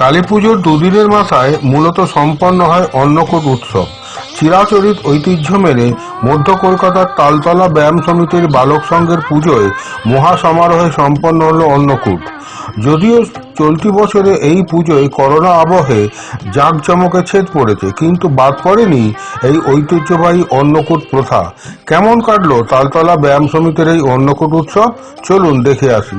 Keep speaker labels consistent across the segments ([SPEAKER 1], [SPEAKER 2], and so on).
[SPEAKER 1] কালী পুজোর দুদিনের মাথায় মূলত সম্পন্ন হয় অন্নকূট উৎসব। চিরাচরিত ঐতিহ্য মেনে মধ্য কলকাতার তালতলা ব্যায়াম সমিতির বালক সংঘের পুজোয় মহা সমারোহে সম্পন্ন হল অন্নকূট। যদিও চলতি বছরে এই পুজোয় করোনা আবহে জাঁকজমকে ছেদ পড়েছে, কিন্তু বাদ পড়েনি এই ঐতিহ্যবাহী অন্নকূট প্রথা। কেমন কাটল তালতলা ব্যায়াম সমিতির এই অন্নকূট উৎসব? চলুন দেখে আসি।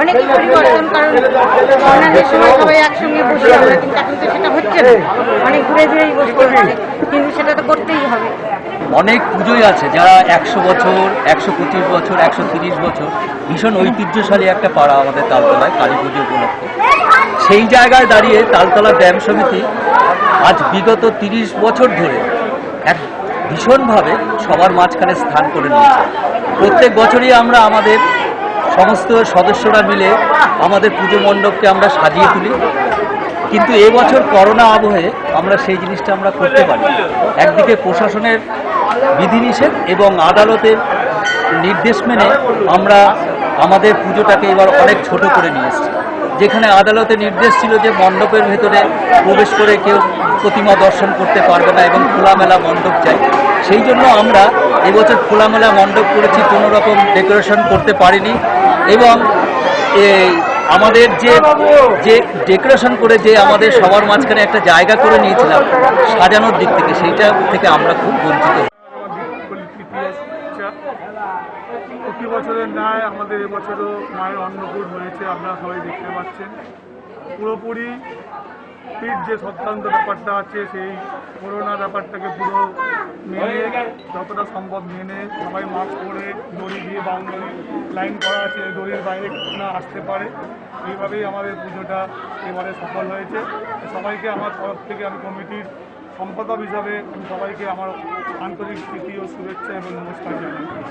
[SPEAKER 2] অনেক পরিবর্তন, কারণ করোনার সময় সবাই একসঙ্গে বসে আমরা, কিন্তু এখন তো সেটা হচ্ছে অনেক ঘুরে ঘুরেই কিন্তু সেটা তো করতেই হবে।
[SPEAKER 3] অনেক পুজোই আছে, যারা একশো বছর, একশো পঁচিশ বছর, একশো তিরিশ বছর, ভীষণ ঐতিহ্যশালী একটা পাড়া আমাদের তালতলায়, কালী পুজো উপলক্ষে। সেই জায়গায় দাঁড়িয়ে তালতলা ব্যায়াম সমিতি আজ বিগত তিরিশ বছর ধরে এক ভীষণভাবে সবার মাঝখানে স্থান করে নিয়েছে। প্রত্যেক বছরই আমরা আমাদের সমস্ত সদস্যরা মিলে আমাদের পুজো মণ্ডপকে আমরা সাজিয়ে তুলি। কিন্তু এবছর করোনা আবহে আমরা সেই জিনিসটা আমরা করতে পারি। একদিকে প্রশাসনের বিধিনিষেধ এবং আদালতের নির্দেশ মেনে আমরা আমাদের পুজোটাকে এবার অনেক ছোট করে নিয়ে এসেছি। যেখানে আদালতে নির্দেশ ছিল যে মণ্ডপের ভেতরে প্রবেশ করে কেউ প্রতিমা দর্শন করতে পারবে না এবং খোলামেলা মণ্ডপ চাই। সেই জন্য আমরা এবছর খোলামেলা মণ্ডপ করেছি, কোনো রকম ডেকোরেশন করতে পারিনি এবং আমাদের যে যে ডেকোরেশন করে যে আমাদের সবার মাঝখানে একটা জায়গা করে নিয়েছিলাম, সাজানোর দিক থেকে, সেইটা থেকে আমরা খুব বঞ্চিত।
[SPEAKER 4] প্রতি বছরের ন্যায় আমাদের এবছরও মায়ের অন্নকূট হয়েছে, আপনারা সবাই দেখতে পাচ্ছেন। পুরোপুরি ফিট যে সত্যান্ত ব্যাপারটা আছে, সেই করোনা ব্যাপারটাকে পুরো মেনে, যতটা সম্ভব মেনে, সবাই মাস্ক পরে দড়ি দিয়ে বাউন্ডারি লাইন করা আছে, দড়ির বাইরে না আসতে পারে। এইভাবেই আমাদের পুজোটা এবারে সফল হয়েছে। সবাইকে আমার তরফ থেকে আমি কমিটির সম্পাদক হিসাবে সবাইকে আমার আন্তরিক প্রীতি ও শুভেচ্ছা এবং নমস্কার জানাই।